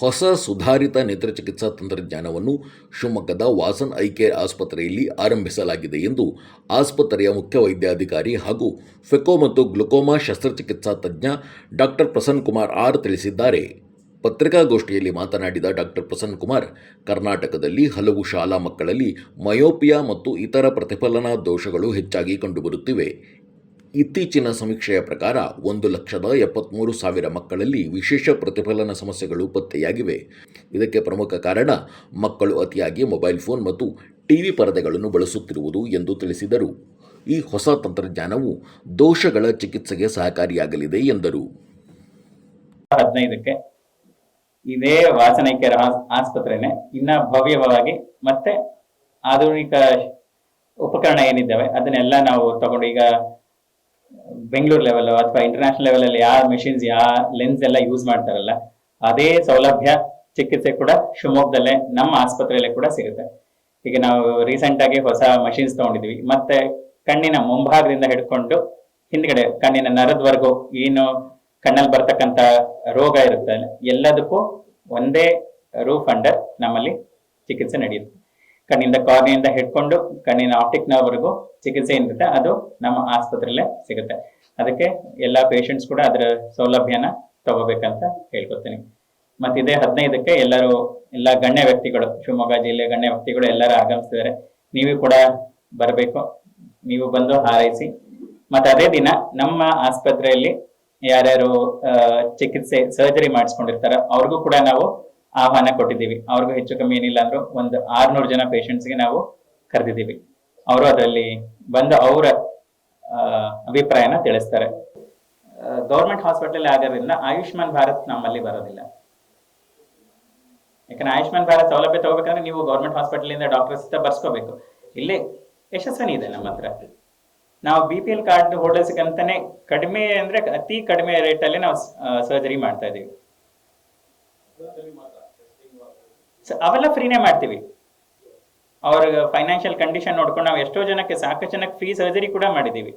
ಹೊಸ ಸುಧಾರಿತ ನೇತ್ರಚಿಕಿತ್ಸಾ ತಂತ್ರಜ್ಞಾನವನ್ನು ಶಿವಮೊಗ್ಗದ ವಾಸನ್ ಐ ಕೇರ್ ಆಸ್ಪತ್ರೆಯಲ್ಲಿ ಆರಂಭಿಸಲಾಗಿದೆ ಎಂದು ಆಸ್ಪತ್ರೆಯ ಮುಖ್ಯ ವೈದ್ಯಾಧಿಕಾರಿ ಹಾಗೂ ಫೆಕೋ ಮತ್ತು ಗ್ಲುಕೋಮಾ ಶಸ್ತ್ರಚಿಕಿತ್ಸಾ ತಜ್ಞ ಡಾಕ್ಟರ್ ಪ್ರಸನ್ನ ಕುಮಾರ್ ಆರ್ ತಿಳಿಸಿದ್ದಾರೆ. ಪತ್ರಿಕಾಗೋಷ್ಠಿಯಲ್ಲಿ ಮಾತನಾಡಿದ ಡಾಕ್ಟರ್ ಪ್ರಸನ್ನ ಕುಮಾರ್, ಕರ್ನಾಟಕದಲ್ಲಿ ಹಲವು ಶಾಲಾ ಮಕ್ಕಳಲ್ಲಿ ಮಯೋಪಿಯಾ ಮತ್ತು ಇತರ ಪ್ರತಿಫಲನಾ ದೋಷಗಳು ಹೆಚ್ಚಾಗಿ ಕಂಡುಬರುತ್ತಿವೆ. ಇತ್ತೀಚಿನ ಸಮೀಕ್ಷೆಯ ಪ್ರಕಾರ ಒಂದು ಲಕ್ಷದ ಎಪ್ಪತ್ತ್ಮೂರು ಸಾವಿರ ಮಕ್ಕಳಲ್ಲಿ ವಿಶೇಷ ಪ್ರತಿಫಲನ ಸಮಸ್ಯೆಗಳು ಪತ್ತೆಯಾಗಿವೆ. ಇದಕ್ಕೆ ಪ್ರಮುಖ ಕಾರಣ ಮಕ್ಕಳು ಅತಿಯಾಗಿ ಮೊಬೈಲ್ ಫೋನ್ ಮತ್ತು ಟಿವಿ ಪರದೆಗಳನ್ನು ಬಳಸುತ್ತಿರುವುದು ಎಂದು ತಿಳಿಸಿದರು. ಈ ಹೊಸ ತಂತ್ರಜ್ಞಾನವು ದೋಷಗಳ ಚಿಕಿತ್ಸೆಗೆ ಸಹಕಾರಿಯಾಗಲಿದೆ ಎಂದರು. ಹದಿನೈದಕ್ಕೆ ಇದೇ ವಾಸನೈಕ್ಯರ ಆಸ್ಪತ್ರೆನೇ ಇನ್ನ ಭವ್ಯವಾಗಿ ಮತ್ತೆ ಆಧುನಿಕ ಉಪಕರಣ ಏನಿದ್ದಾವೆ ಅದನ್ನೆಲ್ಲ ನಾವು ತಗೊಂಡು ಈಗ ಬೆಂಗಳೂರು ಲೆವೆಲ್ ಅಥವಾ ಇಂಟರ್ನ್ಯಾಷನಲ್ ಲೆವೆಲ್ ಅಲ್ಲಿ ಯಾವ ಮೆಷಿನ್ಸ್ ಯಾವ ಲೆನ್ಸ್ ಎಲ್ಲ ಯೂಸ್ ಮಾಡ್ತಾರಲ್ಲ, ಅದೇ ಸೌಲಭ್ಯ ಚಿಕಿತ್ಸೆ ಕೂಡ ಶಿವಮೊಗ್ಗದಲ್ಲೇ ನಮ್ಮ ಆಸ್ಪತ್ರೆಯಲ್ಲೇ ಕೂಡ ಸಿಗುತ್ತೆ. ಈಗ ನಾವು ರೀಸೆಂಟ್ ಆಗಿ ಹೊಸ ಮಷಿನ್ಸ್ ತಗೊಂಡಿದ್ವಿ ಮತ್ತೆ ಕಣ್ಣಿನ ಮುಂಭಾಗದಿಂದ ಹಿಡ್ಕೊಂಡು ಹಿಂದ್ಗಡೆ ಕಣ್ಣಿನ ನರದವರೆಗೂ ಏನು ಕಣ್ಣಲ್ಲಿ ಬರ್ತಕ್ಕಂತ ರೋಗ ಇರುತ್ತೆ. ಎಲ್ಲದಕ್ಕೂ ಒಂದೇ ರೂಫ್ ಅಂಡರ್ ನಮ್ಮಲ್ಲಿ ಚಿಕಿತ್ಸೆ ನಡೆಯುತ್ತೆ. ಕಣ್ಣಿಂದ ಕಾರ್ನಿಯಿಂದ ಹಿಡ್ಕೊಂಡು ಕಣ್ಣಿನ ಆಪ್ಟಿಕ್ ನವರೆಗೂ ಚಿಕಿತ್ಸೆ ಏನಿರುತ್ತೆ, ಅದು ನಮ್ಮ ಆಸ್ಪತ್ರೆಯಲ್ಲೇ ಸಿಗುತ್ತೆ. ಅದಕ್ಕೆ ಎಲ್ಲಾ ಪೇಷಂಟ್ಸ್ ಕೂಡ ಅದರ ಸೌಲಭ್ಯನ ತಗೋಬೇಕಂತ ಹೇಳ್ಕೊತೀನಿ ಮತ್ತೆ ಇದೇ ಹದಿನೈದಕ್ಕೆ ಎಲ್ಲರೂ, ಎಲ್ಲ ಗಣ್ಯ ವ್ಯಕ್ತಿಗಳು, ಶಿವಮೊಗ್ಗ ಜಿಲ್ಲೆ ಗಣ್ಯ ವ್ಯಕ್ತಿಗಳು ಎಲ್ಲರೂ ಆಗಮಿಸಿದ್ದಾರೆ ನೀವು ಕೂಡ ಬರಬೇಕು. ನೀವು ಬಂದು ಹಾರೈಸಿ. ಮತ್ತೆ ಅದೇ ದಿನ ನಮ್ಮ ಆಸ್ಪತ್ರೆಯಲ್ಲಿ ಯಾರ್ಯಾರು ಚಿಕಿತ್ಸೆ ಸರ್ಜರಿ ಮಾಡಿಸ್ಕೊಂಡಿರ್ತಾರೋ ಅವ್ರಿಗೂ ಕೂಡ ನಾವು ಆಹ್ವಾನ ಕೊಟ್ಟಿದ್ದೀವಿ. ಅವ್ರಿಗೂ ಹೆಚ್ಚು ಕಮ್ಮಿ ಏನಿಲ್ಲ ಅಂದ್ರೂ ಒಂದು ಆರ್ನೂರು ಜನ ಪೇಷಂಟ್ಸ್ಗೆ ನಾವು ಕರೆದಿದ್ದೀವಿ. ಅವರು ಅದರಲ್ಲಿ ಬಂದು ಅವರ ಅಭಿಪ್ರಾಯನ ತಿಳಿಸ್ತಾರೆ. ಗೌರ್ಮೆಂಟ್ ಹಾಸ್ಪಿಟಲ್ ಆಗೋದ್ರಿಂದ ಆಯುಷ್ಮಾನ್ ಭಾರತ್ ನಮ್ಮಲ್ಲಿ ಬರೋದಿಲ್ಲ. ಯಾಕಂದ್ರೆ ಆಯುಷ್ಮಾನ್ ಭಾರತ್ ಸೌಲಭ್ಯ ತಗೋಬೇಕಂದ್ರೆ ನೀವು ಗೌರ್ಮೆಂಟ್ ಹಾಸ್ಪಿಟಲ್ ಇಂದ ಡಾಕ್ಟರ್ಸ್ ಬರ್ಸ್ಕೋಬೇಕು. ಇಲ್ಲಿ ಯಶಸ್ವಿನಿ ಇದೆ ನಮ್ಮ ಹತ್ರ. ನಾವು B P L card holders ಅಂತಾನೆ ಕಡಿಮೆ ಅಂದ್ರೆ ಅತಿ ಕಡಿಮೆ ರೇಟ್ ಅಲ್ಲಿ ನಾವು ಸರ್ಜರಿ ಮಾಡ್ತಾ ಇದೀವಿ ಸ- ಅವೆಲ್ಲ ಫ್ರೀನೇ ಮಾಡ್ತೀವಿ. ಅವ್ರ ಫೈನಾನ್ಷಿಯಲ್ ಕಂಡೀಷನ್ ನೋಡ್ಕೊಂಡು ನಾವು ಎಷ್ಟೋ ಜನಕ್ಕೆ ಸಾಕಷ್ಟು ಜನಕ್ಕೆ ಫ್ರೀ ಸರ್ಜರಿ ಕೂಡ ಮಾಡಿದೀವಿ